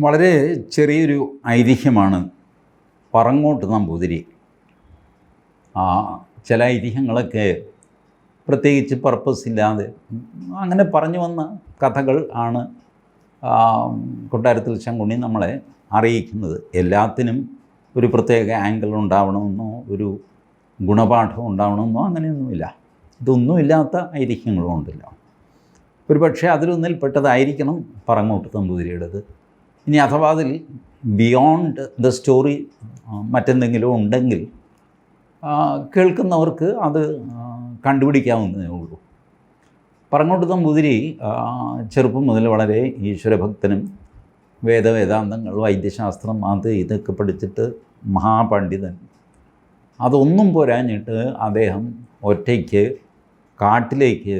വളരെ ചെറിയൊരു ഐതിഹ്യമാണ് പറങ്ങോട്ട് നമ്പൂതിരി. ആ ചില ഐതിഹ്യങ്ങളൊക്കെ പ്രത്യേകിച്ച് പർപ്പസ് ഇല്ലാതെ അങ്ങനെ പറഞ്ഞു വന്ന കഥകൾ ആണ് കൊട്ടാരത്തിൽ ശങ്കുണ്ണി നമ്മളെ അറിയിക്കുന്നത്. എല്ലാത്തിനും ഒരു പ്രത്യേക ആംഗിൾ ഉണ്ടാവണമെന്നോ ഒരു ഗുണപാഠം ഉണ്ടാവണമെന്നോ അങ്ങനെയൊന്നുമില്ല. ഇതൊന്നുമില്ലാത്ത ഐതിഹ്യങ്ങളും ഉണ്ടല്ലോ. ഒരു പക്ഷേ അതിലൊന്നിൽപ്പെട്ടതായിരിക്കണം പറങ്ങോട്ട് തമ്പൂതിരിയുടേത് ഇനി അഥവാ അതിൽ ബിയോണ്ട് ദ സ്റ്റോറി മറ്റെന്തെങ്കിലും ഉണ്ടെങ്കിൽ കേൾക്കുന്നവർക്ക് അത് കണ്ടുപിടിക്കാവുന്നതേ ഉള്ളൂ. പറങ്ങോട്ട് നമ്പൂതിരി ചെറുപ്പം മുതൽ വളരെ ഈശ്വരഭക്തനും വേദവേദാന്തങ്ങൾ വൈദ്യശാസ്ത്രം അത് ഇതൊക്കെ പഠിച്ചിട്ട് മഹാപണ്ഡിതൻ. അതൊന്നും പോരാഞ്ഞിട്ട് അദ്ദേഹം ഒറ്റയ്ക്ക് കാട്ടിലേക്ക്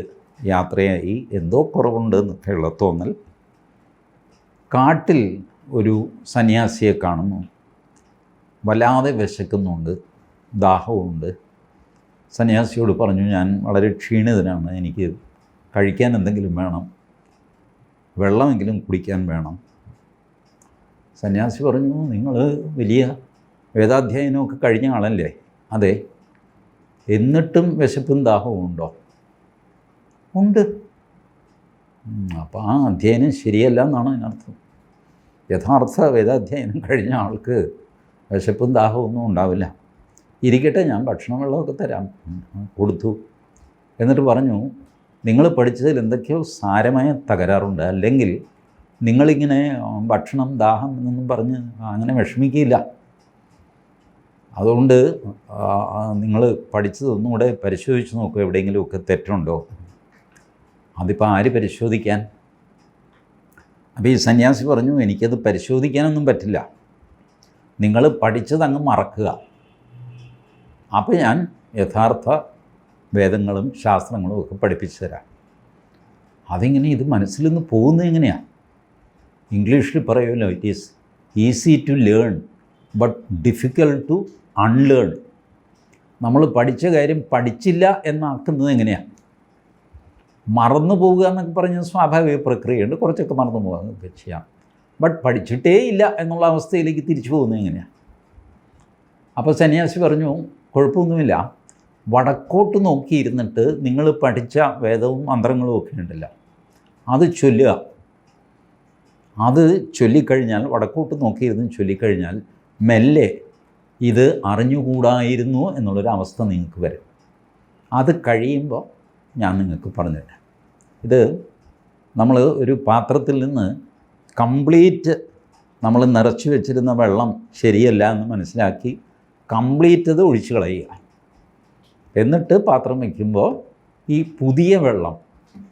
യാത്രയായി. എന്തോ കുറവുണ്ട് എന്നൊക്കെയുള്ള തോന്നൽ. കാട്ടിൽ ഒരു സന്യാസിയെ കാണുന്നു. വല്ലാതെ വിശക്കുന്നുണ്ട്. ദാഹവുമുണ്ട്. സന്യാസിയോട് പറഞ്ഞു ഞാൻ വളരെ ക്ഷീണിതനാണ്. എനിക്ക് കഴിക്കാൻ എന്തെങ്കിലും വേണം. വെള്ളമെങ്കിലും കുടിക്കാൻ വേണം. സന്യാസി പറഞ്ഞു നിങ്ങൾ വലിയ വേദാധ്യയനമൊക്കെ കഴിഞ്ഞ ആളല്ലേ? അതെ. എന്നിട്ടും വിശപ്പും ദാഹവും ഉണ്ടോ ഉണ്ട്. അപ്പോൾ ആ അധ്യയനം ശരിയല്ല എന്നാണ് അതിനർത്ഥം. യഥാർത്ഥ വേദാധ്യയനം കഴിഞ്ഞ ആൾക്ക് വിശപ്പും ദാഹവും ഒന്നും ഉണ്ടാവില്ല. ഇരിക്കട്ടെ ഞാൻ ഭക്ഷണം വെള്ളമൊക്കെ തരാം. കൊടുത്തു. എന്നിട്ട് പറഞ്ഞു നിങ്ങൾ പഠിച്ചതിൽ എന്തൊക്കെയോ സാരമായ തകരാറുണ്ട്. അല്ലെങ്കിൽ നിങ്ങളിങ്ങനെ ഭക്ഷണം ദാഹം എന്നൊന്നും പറഞ്ഞ് അങ്ങനെ വിഷമിക്കില്ല അതുകൊണ്ട് നിങ്ങൾ പഠിച്ചതൊന്നുകൂടെ പരിശോധിച്ച് നോക്കുക എവിടെയെങ്കിലുമൊക്കെ തെറ്റുണ്ടോ? അതിപ്പോൾ ആര് പരിശോധിക്കാൻ? അപ്പോൾ ഈ സന്യാസി പറഞ്ഞു എനിക്കത് പരിശോധിക്കാനൊന്നും പറ്റില്ല. നിങ്ങൾ പഠിച്ചത് അങ്ങ് മറക്കുക. അപ്പോൾ ഞാൻ യഥാർത്ഥ വേദങ്ങളും ശാസ്ത്രങ്ങളും ഒക്കെ പഠിപ്പിച്ചു തരാം. അതിങ്ങനെ ഇത് മനസ്സിൽ നിന്ന് പോകുന്നത് എങ്ങനെയാണ് ഇംഗ്ലീഷിൽ പറയുമല്ലോ it is easy to learn but difficult to unlearn നമ്മൾ പഠിച്ച കാര്യം പഠിച്ചില്ല എന്നാക്കുന്നത് എങ്ങനെയാണ് മറന്നു പോവുക എന്നൊക്കെ പറഞ്ഞ സ്വാഭാവിക പ്രക്രിയയുണ്ട്. കുറച്ചൊക്കെ മറന്നു പോകുകയൊക്കെ ചെയ്യാം. ബട്ട് പഠിച്ചിട്ടേ ഇല്ല എന്നുള്ള അവസ്ഥയിലേക്ക് തിരിച്ചു പോകുന്നത് എങ്ങനെയാണ് അപ്പോൾ സന്യാസി പറഞ്ഞു കുഴപ്പമൊന്നുമില്ല. വടക്കോട്ട് നോക്കിയിരുന്നിട്ട് നിങ്ങൾ പഠിച്ച വേദവും മന്ത്രങ്ങളും ഒക്കെ ഉണ്ടല്ല. അത് ചൊല്ലുക. അത് ചൊല്ലിക്കഴിഞ്ഞാൽ വടക്കോട്ട് നോക്കിയിരുന്ന് ചൊല്ലിക്കഴിഞ്ഞാൽ മെല്ലെ ഇത് അറിഞ്ഞുകൂടായിരുന്നു എന്നുള്ളൊരു അവസ്ഥ നിങ്ങൾക്ക് വരും. അത് കഴിയുമ്പോൾ ഞാൻ നിങ്ങൾക്ക് പറഞ്ഞുതരാം. ഇത് നമ്മൾ ഒരു പാത്രത്തിൽ നിന്ന് കംപ്ലീറ്റ് നമ്മൾ നിറച്ച് വെച്ചിരുന്ന വെള്ളം ശരിയല്ല എന്ന് മനസ്സിലാക്കി കംപ്ലീറ്റ് അത് ഒഴിച്ചു കളയുക. എന്നിട്ട് പാത്രം വയ്ക്കുമ്പോൾ ഈ പുതിയ വെള്ളം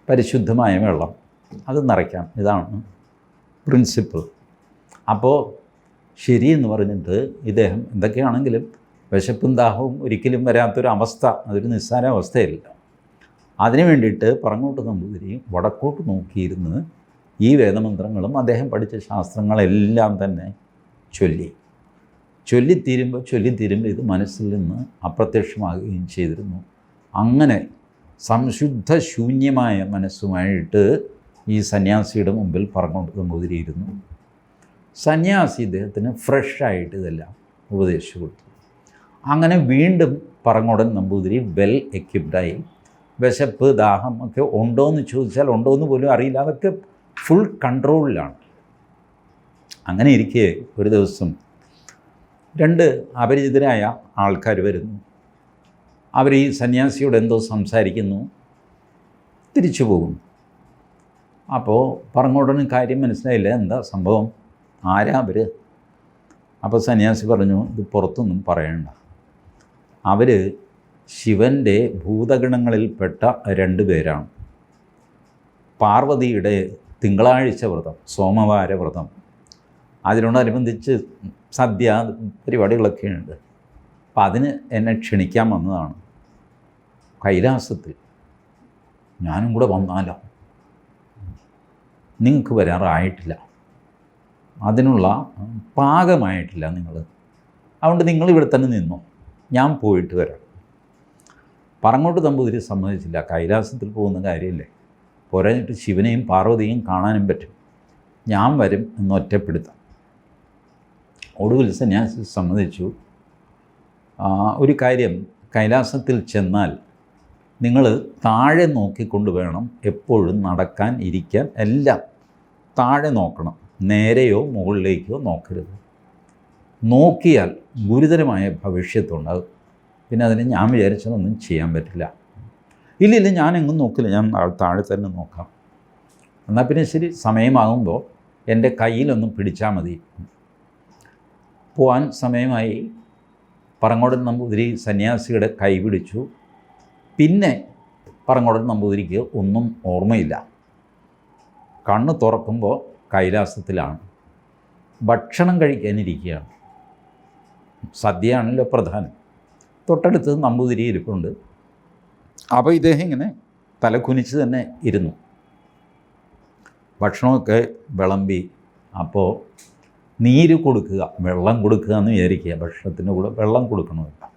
പരിശുദ്ധമായ വെള്ളം അത് നിറയ്ക്കാം. ഇതാണ് പ്രിൻസിപ്പിൾ അപ്പോൾ ശരി എന്ന് പറഞ്ഞിട്ട് ഇദ്ദേഹം എന്തൊക്കെയാണെങ്കിലും വിശപ്പും ദാഹവും ഒരിക്കലും വരാത്തൊരു അവസ്ഥ അതൊരു നിസ്സാര അവസ്ഥയല്ല അതിനു വേണ്ടിയിട്ട് പറങ്ങോട്ട് നമ്പൂതിരി വടക്കോട്ട് നോക്കിയിരുന്ന് ഈ വേദമന്ത്രങ്ങളും അദ്ദേഹം പഠിച്ച ശാസ്ത്രങ്ങളെല്ലാം തന്നെ ചൊല്ലി. ചൊല്ലിത്തീരുമ്പോൾ ചൊല്ലിത്തീരുമ്പോൾ ഇത് മനസ്സിൽ നിന്ന് അപ്രത്യക്ഷമാകുകയും ചെയ്തിരുന്നു. അങ്ങനെ സംശുദ്ധ ശൂന്യമായ മനസ്സുമായിട്ട് ഈ സന്യാസിയുടെ മുമ്പിൽ പറങ്ങോട്ട് നമ്പൂതിരിയിരുന്നു സന്യാസി ഇദ്ദേഹത്തിന് ഫ്രഷായിട്ട് ഇതെല്ലാം ഉപദേശിച്ചു കൊടുത്തു. അങ്ങനെ വീണ്ടും പറങ്ങോടൻ നമ്പൂതിരി വെൽ എക്യുപ്ഡായി വിശപ്പ് ദാഹം ഒക്കെ ഉണ്ടോ എന്ന് ചോദിച്ചാൽ ഉണ്ടോ എന്ന് പോലും അറിയില്ല. അതൊക്കെ ഫുൾ കൺട്രോളിലാണ് അങ്ങനെ ഇരിക്കെ ഒരു ദിവസം രണ്ട് അപരിചിതരായ ആൾക്കാർ വരുന്നു. അവർ ഈ സന്യാസിയോട് എന്തോ സംസാരിക്കുന്നു. തിരിച്ചു പോകുന്നു. അപ്പോൾ പറങ്ങോടന് കാര്യം മനസ്സിലായില്ല. എന്താ സംഭവം? ആരാ അവർ അപ്പോൾ സന്യാസി പറഞ്ഞു ഇത് പുറത്തൊന്നും പറയണ്ട. അവർ ശിവന്റെ ഭൂതഗണങ്ങളിൽപ്പെട്ട രണ്ട് പേരാണ്. പാർവതിയുടെ തിങ്കളാഴ്ച വ്രതം സോമവാര വ്രതം. അതിനോടനുബന്ധിച്ച് സദ്യ പരിപാടികളൊക്കെ ഉണ്ട് അപ്പം അതിന് എന്നെ ക്ഷണിക്കാൻ വന്നതാണ്. കൈലാസത്തിൽ. ഞാനും കൂടെ വന്നാലോ? നിങ്ങൾക്ക് വരാറായിട്ടില്ല. അതിനുള്ള പാകമായിട്ടില്ല നിങ്ങൾ അതുകൊണ്ട് നിങ്ങൾ ഇവിടെ തന്നെ നിന്നോ? ഞാൻ പോയിട്ട് വരാം. പറങ്ങോട്ട് തമ്പുതിരി സമ്മതിച്ചില്ല. കൈലാസത്തിൽ പോകുന്ന കാര്യമില്ലേ? പോരാഞ്ഞിട്ട് ശിവനെയും പാർവതിയും കാണാനും പറ്റും. ഞാൻ വരും എന്ന് ഒറ്റപ്പെടുത്താം. ഒടുവിൽ സന്യാസി സമ്മതിച്ചു. ഒരു കാര്യം. കൈലാസത്തിൽ ചെന്നാൽ നിങ്ങൾ താഴെ നോക്കിക്കൊണ്ട് വേണം എപ്പോഴും നടക്കാൻ ഇരിക്കാൻ എല്ലാം താഴെ നോക്കണം. നേരെയോ മുകളിലേക്കോ നോക്കരുത്. നോക്കിയാൽ ഗുരുതരമായ ഭവിഷ്യത്തുണ്ടാകും. പിന്നെ അതിന് ഞാൻ വിചാരിച്ചതൊന്നും ചെയ്യാൻ പറ്റില്ല. ഇല്ല ഞാൻ എങ്ങും നോക്കില്ല. ഞാൻ താഴെ തന്നെ നോക്കാം. എന്നാൽ പിന്നെ ശരി സമയമാകുമ്പോൾ എന്റെ കയ്യിലൊന്നും പിടിച്ചാൽ മതി. പോവാൻ സമയമായി. പറങ്ങോടൻ നമ്പൂതിരി സന്യാസിയുടെ കൈ പിടിച്ചു. പിന്നെ പറങ്ങോടൻ നമ്പൂതിരിക്ക് ഒന്നും ഓർമ്മയില്ല. കണ്ണ് തുറക്കുമ്പോൾ കൈലാസത്തിലാണ്. ഭക്ഷണം കഴിക്കാനിരിക്കുകയാണ്. സദ്യയാണല്ലോ പ്രധാനം. തൊട്ടടുത്ത് നമ്പൂതിരി ഇരിപ്പുണ്ട്. അപ്പോൾ ഇദ്ദേഹം ഇങ്ങനെ തലകുനിച്ച് തന്നെ ഇരുന്നു. ഭക്ഷണമൊക്കെ വിളമ്പി. അപ്പോൾ നീര് കൊടുക്കുക വെള്ളം കൊടുക്കുക എന്ന് വിചാരിക്കുക. ഭക്ഷണത്തിന്റെ കൂടെ വെള്ളം കൊടുക്കണമില്ല.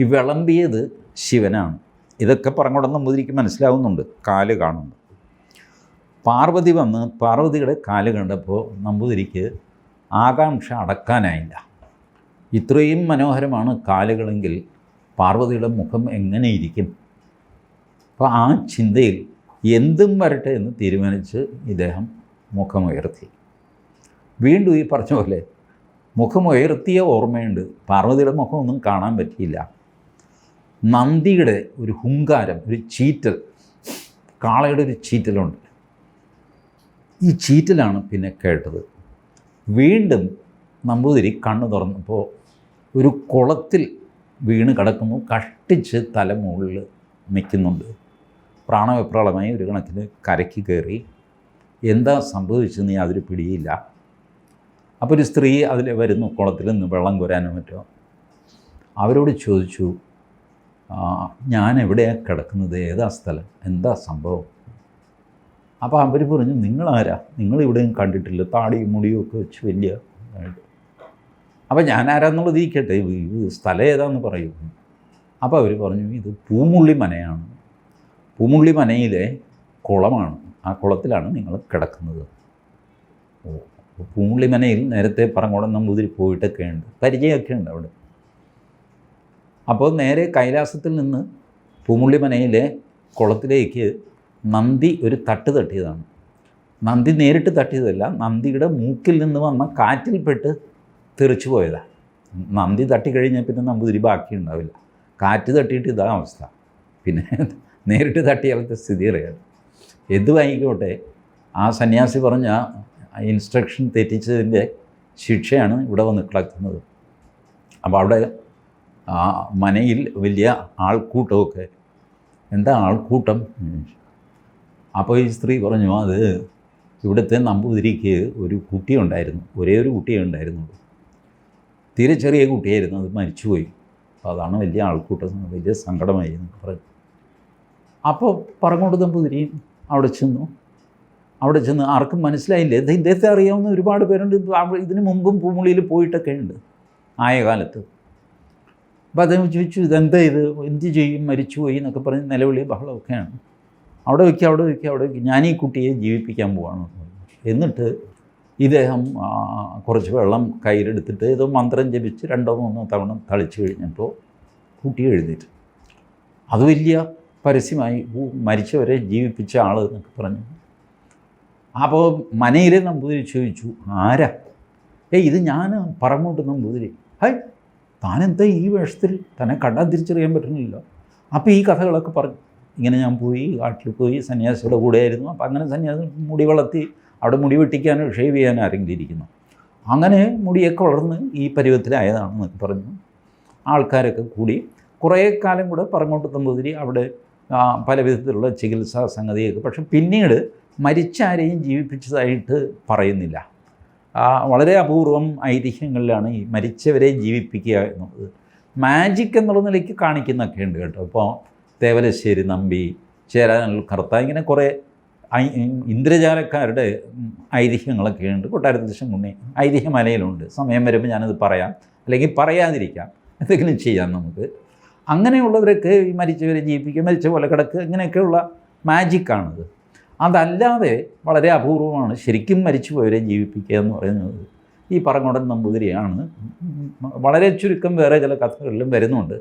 ഈ വിളമ്പിയത് ശിവനാണ്. ഇതൊക്കെ പറഞ്ഞുകൊണ്ട് നമ്പൂതിരിക്ക് മനസ്സിലാവുന്നുണ്ട്. കാൽ കാണുന്നുണ്ട് പാർവതി വന്ന് പാർവതിയുടെ കാൽ കണ്ടപ്പോൾ നമ്പൂതിരിക്ക് ആകാംക്ഷ അടക്കാനായില്ല. ഇത്രയും മനോഹരമാണ് കാലുകളെങ്കിൽ പാർവതിയുടെ മുഖം എങ്ങനെയിരിക്കും അപ്പോൾ ആ ചിന്തയിൽ എന്തും വരട്ടെ എന്ന് തീരുമാനിച്ച് ഇദ്ദേഹം മുഖമുയർത്തി. വീണ്ടും ഈ പറഞ്ഞ പോലെ മുഖമുയർത്തിയ ഓർമ്മയുണ്ട്. പാർവതിയുടെ മുഖമൊന്നും കാണാൻ പറ്റിയില്ല. നന്ദിയുടെ ഒരു ഹുങ്കാരം ഒരു ചീറ്റൽ കാളയുടെ ഒരു ചീറ്റലുണ്ട്. ഈ ചീറ്റലാണ് പിന്നെ കേട്ടത്. വീണ്ടും നമ്പൂതിരി കണ്ണു തുറന്നപ്പോൾ ഒരു കുളത്തിൽ വീണ് കിടക്കുന്നു കഷ്ടിച്ച് തല മുകളിൽ നിൽക്കുന്നുണ്ട്. പ്രാണവിപ്രാളമായി ഒരു കണക്കിന് കരയ്ക്ക് കയറി. എന്താ സംഭവിച്ചെന്ന് യാതൊരു പിടിയില്ല. അപ്പോൾ ഒരു സ്ത്രീ അതിൽ വരുന്നു കുളത്തിൽ നിന്ന് വെള്ളം കോരാനോ മറ്റോ. അവരോട് ചോദിച്ചു "ആ, ഞാൻ എവിടെയാണ് കിടക്കുന്നത്? ഏതാ സ്ഥലം? എന്താ സംഭവം? അപ്പോൾ അവർ പറഞ്ഞു നിങ്ങളാരാ? നിങ്ങളിവിടെയും കണ്ടിട്ടില്ല. താടിയും മുടിയും ഒക്കെ വെച്ച് വലിയ ആയിട്ട്." അപ്പോൾ ഞാൻ ആരാന്നുള്ളത് ഇരിക്കട്ടെ ഇത് സ്ഥലം ഏതാന്ന് പറയുന്നു അപ്പോൾ അവർ പറഞ്ഞു ഇത് പൂമുള്ളി മനയാണ്. പൂമുള്ളി മനയിലെ കുളമാണ്. ആ കുളത്തിലാണ് നിങ്ങൾ കിടക്കുന്നത്. ഓ പൂമുള്ളി മനയിൽ നേരത്തെ പറങ്ങോടൻ നമ്പൂതിരി പോയിട്ടൊക്കെ ഉണ്ട്. പരിചയമൊക്കെ ഉണ്ട് അവിടെ. അപ്പോൾ നേരെ കൈലാസത്തിൽ നിന്ന് പൂമുള്ളി മനയിലെ കുളത്തിലേക്ക് നന്ദി ഒരു തട്ട് തട്ടിയതാണ്. നന്ദി നേരിട്ട് തട്ടിയതല്ല നന്ദിയുടെ മൂക്കിൽ നിന്ന് വന്ന കാറ്റിൽപ്പെട്ട് തെറിച്ചു പോയതാണ് നന്ദി തട്ടിക്കഴിഞ്ഞാൽ പിന്നെ നമ്പൂതിരി ബാക്കി ഉണ്ടാവില്ല. കാറ്റ് തട്ടിയിട്ട് ഇതാ അവസ്ഥ. പിന്നെ നേരിട്ട് തട്ടിയാലത്തെ സ്ഥിതി അറിയാം. എന്ത് വാങ്ങിക്കോട്ടെ? ആ സന്യാസി പറഞ്ഞ ഇൻസ്ട്രക്ഷൻ തെറ്റിച്ചതിന്റെ ശിക്ഷയാണ് ഇവിടെ വന്ന് കിടക്കുന്നത്. അപ്പോൾ അവിടെ ആ മനയിൽ വലിയ ആൾക്കൂട്ടമൊക്കെ എന്താ ആൾക്കൂട്ടം? അപ്പോൾ ഈ സ്ത്രീ പറഞ്ഞു അത് ഇവിടുത്തെ നമ്പൂതിരിക്ക് ഒരു കുട്ടിയുണ്ടായിരുന്നു. ഒരേ ഒരു കുട്ടിയേ ഉണ്ടായിരുന്നുള്ളൂ. തീരെ ചെറിയ കുട്ടിയായിരുന്നു അത് മരിച്ചുപോയി. അപ്പോൾ അതാണ് വലിയ ആൾക്കൂട്ടം വലിയ സങ്കടമായി എന്നൊക്കെ അപ്പോൾ പറങ്ങോട് തമ്പുതിരിയും അവിടെ ചെന്നു. അവിടെ ചെന്ന് ആർക്കും മനസ്സിലായില്ല. ഇത് ഇദ്ദേഹത്തെ അറിയാവുന്ന ഒരുപാട് പേരുണ്ട്. ഇതിന് മുമ്പും പൂമുളിയിൽ പോയിട്ടൊക്കെ ഉണ്ട്. ആയ കാലത്ത് അപ്പോൾ അദ്ദേഹം ചോദിച്ചു ഇതെന്താ ഇത്? എന്ത് ചെയ്യും? മരിച്ചുപോയി എന്നൊക്കെ പറഞ്ഞ് നിലവിളി ബഹളമൊക്കെയാണ്. അവിടെ വയ്ക്കുക അവിടെ വയ്ക്കുക അവിടെ വയ്ക്കുക ഞാൻ ഈ കുട്ടിയെ ജീവിപ്പിക്കാൻ പോവാണ് എന്നിട്ട് ഇദ്ദേഹം കുറച്ച് വെള്ളം കയ്യിലെടുത്തിട്ട് ഏതോ മന്ത്രം ജപിച്ച് രണ്ടോ മൂന്നോ തവണ തളിച്ചു കഴിഞ്ഞപ്പോൾ കുട്ടി എഴുന്നേറ്റ്. അത് വലിയ പരസ്യമായി "ഊ, മരിച്ചവരെ ജീവിപ്പിച്ച ആൾ എന്നൊക്കെ പറഞ്ഞു. അപ്പോൾ മനയിലെ നമ്പൂതിരി ചോദിച്ചു ആരാ? ഏയ് ഇത് ഞാൻ പറങ്ങോട്ട് നമ്പൂതിരി. ഹൈ താനെന്താ ഈ വേഷത്തിൽ? തന്നെ കണ്ടാൽ തിരിച്ചറിയാൻ പറ്റുന്നില്ല അപ്പോൾ ഈ കഥകളൊക്കെ പറഞ്ഞു. ഇങ്ങനെ ഞാൻ പോയി കാട്ടിൽ പോയി സന്യാസിയുടെ കൂടെയായിരുന്നു. അപ്പോൾ അങ്ങനെ സന്യാസി മുടി വളർത്തി അവിടെ മുടി വെട്ടിക്കാനോ ഷേവ് ചെയ്യാനോ ആരെങ്കിലും ഇരിക്കുന്നു. അങ്ങനെ മുടിയൊക്കെ വളർന്ന് ഈ പരുവത്തിലായതാണെന്ന് പറഞ്ഞു. ആൾക്കാരൊക്കെ കൂടി കുറേ കാലം കൂടെ പറങ്ങോട്ട് നമ്പൂതിരി അവിടെ പല വിധത്തിലുള്ള ചികിത്സാ സംഗതിയൊക്കെ. പക്ഷെ പിന്നീട് മരിച്ച ആരെയും ജീവിപ്പിച്ചതായിട്ട് പറയുന്നില്ല. വളരെ അപൂർവം ഐതിഹ്യങ്ങളിലാണ് ഈ മരിച്ചവരെ ജീവിപ്പിക്കുക എന്നുള്ളത്. മാജിക് എന്നുള്ള നിലയ്ക്ക് കാണിക്കുന്നൊക്കെ ഉണ്ട് കേട്ടോ. ഇപ്പോൾ തേവലശ്ശേരി നമ്പി ചേരാനൽ കറുത്ത ഇങ്ങനെ കുറേ ഇന്ദ്രജാലക്കാരുടെ ഐതിഹ്യങ്ങളൊക്കെ ഉണ്ട്. കൊട്ടാരത്തിൽ ശങ്കുണ്ണി ഐതിഹ്യമലയിലുണ്ട്. സമയം വരുമ്പോൾ ഞാനത് പറയാം. അല്ലെങ്കിൽ പറയാതിരിക്കാം. എന്തെങ്കിലും ചെയ്യാം നമുക്ക്. അങ്ങനെയുള്ളവരൊക്കെ ഈ മരിച്ചവരെ ജീവിപ്പിക്കുക മരിച്ച പോലെ കിടക്കുക ഇങ്ങനെയൊക്കെയുള്ള മാജിക്കാണത്. അതല്ലാതെ വളരെ അപൂർവമാണ് ശരിക്കും മരിച്ചുപോയവരെ ജീവിപ്പിക്കുക എന്ന് പറയുന്നത്. ഈ പറങ്ങോടൻ നമ്പൂതിരിയാണ്. വളരെ ചുരുക്കം വേറെ ചില കഥകളിലും വരുന്നുണ്ട്.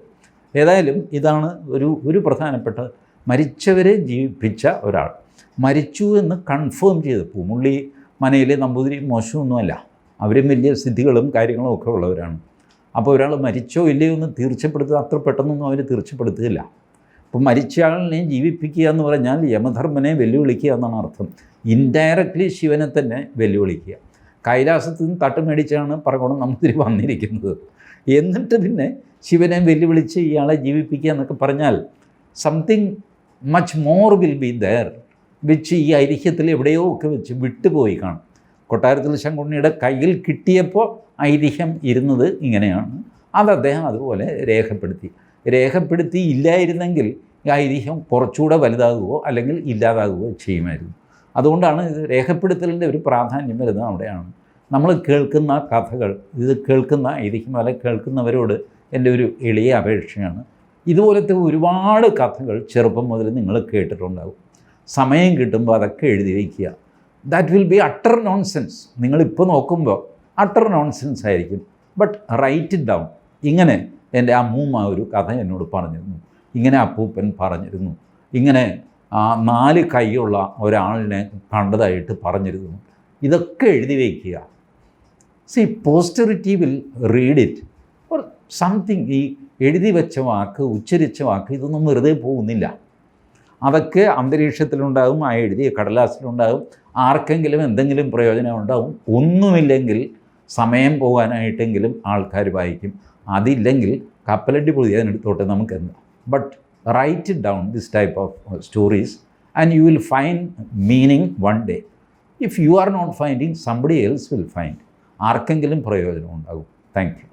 ഏതായാലും ഇതാണ് ഒരു ഒരു പ്രധാനപ്പെട്ട മരിച്ചവരെ ജീവിപ്പിച്ച ഒരാൾ. മരിച്ചു എന്ന് കൺഫേം ചെയ്ത്. പൂമുള്ളി മനയിലെ നമ്പൂതിരി മോശമൊന്നുമല്ല. അവരും വലിയ സിദ്ധികളും കാര്യങ്ങളും ഒക്കെ ഉള്ളവരാണ്. അപ്പോൾ ഒരാൾ മരിച്ചോ ഇല്ലയോ എന്ന് തീർച്ചപ്പെടുത്തുക അത്ര പെട്ടെന്നൊന്നും അവർ തീർച്ചപ്പെടുത്തുകയില്ല. അപ്പോൾ മരിച്ചയാളിനെ ജീവിപ്പിക്കുക എന്ന് പറഞ്ഞാൽ യമധർമ്മനെ വെല്ലുവിളിക്കുക എന്നാണ് അർത്ഥം. ഇൻഡയറക്റ്റ്ലി ശിവനെ തന്നെ വെല്ലുവിളിക്കുക. കൈലാസത്തിൽ നിന്ന് തട്ട് മേടിച്ചാണ് പറകോണം നമ്പൂതിരി വന്നിരിക്കുന്നത്. എന്നിട്ട് പിന്നെ ശിവനെ വെല്ലുവിളിച്ച് ഇയാളെ ജീവിപ്പിക്കുക എന്നൊക്കെ പറഞ്ഞാൽ something much more will be there വെച്ച് ഈ ഐതിഹ്യത്തിൽ എവിടെയോ ഒക്കെ വെച്ച് വിട്ടുപോയി കാണും. കൊട്ടാരത്തിൽ ശങ്കുണ്ണിയുടെ കയ്യിൽ കിട്ടിയപ്പോൾ ഐതിഹ്യം ഇരുന്നത് ഇങ്ങനെയാണ്. അത് അദ്ദേഹം അതുപോലെ രേഖപ്പെടുത്തി. രേഖപ്പെടുത്തി ഇല്ലായിരുന്നെങ്കിൽ ഈ ഐതിഹ്യം കുറച്ചുകൂടെ വലുതാകുകയോ അല്ലെങ്കിൽ ഇല്ലാതാകുകയോ ചെയ്യുമായിരുന്നു. അതുകൊണ്ടാണ് ഇത് രേഖപ്പെടുത്തലിന്റെ ഒരു പ്രാധാന്യം വരുന്നത് അവിടെയാണ്. നമ്മൾ കേൾക്കുന്ന കഥകൾ ഇത് കേൾക്കുന്ന ഐതിഹ്യം അല്ലെ കേൾക്കുന്നവരോട് എന്റെ ഒരു എളിയ അപേക്ഷയാണ്. ഇതുപോലത്തെ ഒരുപാട് കഥകൾ ചെറുപ്പം മുതൽ നിങ്ങൾ കേട്ടിട്ടുണ്ടാകും സമയം കിട്ടുമ്പോൾ അതൊക്കെ എഴുതി വയ്ക്കുക. That will be utter nonsense നിങ്ങളിപ്പോൾ നോക്കുമ്പോൾ അട്ടർ നോൺസെൻസ് ആയിരിക്കും. ബട്ട് റൈറ്റ് ഇറ്റ് ഡൗൺ ഇങ്ങനെ എന്റെ അമ്മൂമ്മ ഒരു കഥ എന്നോട് പറഞ്ഞിരുന്നു. ഇങ്ങനെ അപ്പൂപ്പൻ പറഞ്ഞിരുന്നു. ഇങ്ങനെ നാല് കൈയുള്ള ഒരാളിനെ കണ്ടതായിട്ട് പറഞ്ഞിരുന്നു. ഇതൊക്കെ എഴുതി വയ്ക്കുക. See posterity will read it or something ഈ എഴുതി വെച്ച വാക്ക് ഉച്ചരിച്ച വാക്ക് ഇതൊന്നും വെറുതെ പോകുന്നില്ല. അതൊക്കെ അന്തരീക്ഷത്തിലുണ്ടാകും ആ എഴുതിയ കടലാസിലുണ്ടാകും ആർക്കെങ്കിലും എന്തെങ്കിലും പ്രയോജനം ഉണ്ടാകും ഒന്നുമില്ലെങ്കിൽ സമയം പോകാനായിട്ടെങ്കിലും ആൾക്കാർ വായിക്കും. അതില്ലെങ്കിൽ കപ്പലണ്ടി പൊതിയാനെടുത്തോട്ടെ നമുക്ക് എന്താ but write down this type of stories and you will find meaning one day if you are not finding somebody else will find ആർക്കെങ്കിലും പ്രയോജനം ഉണ്ടാകും. Thank you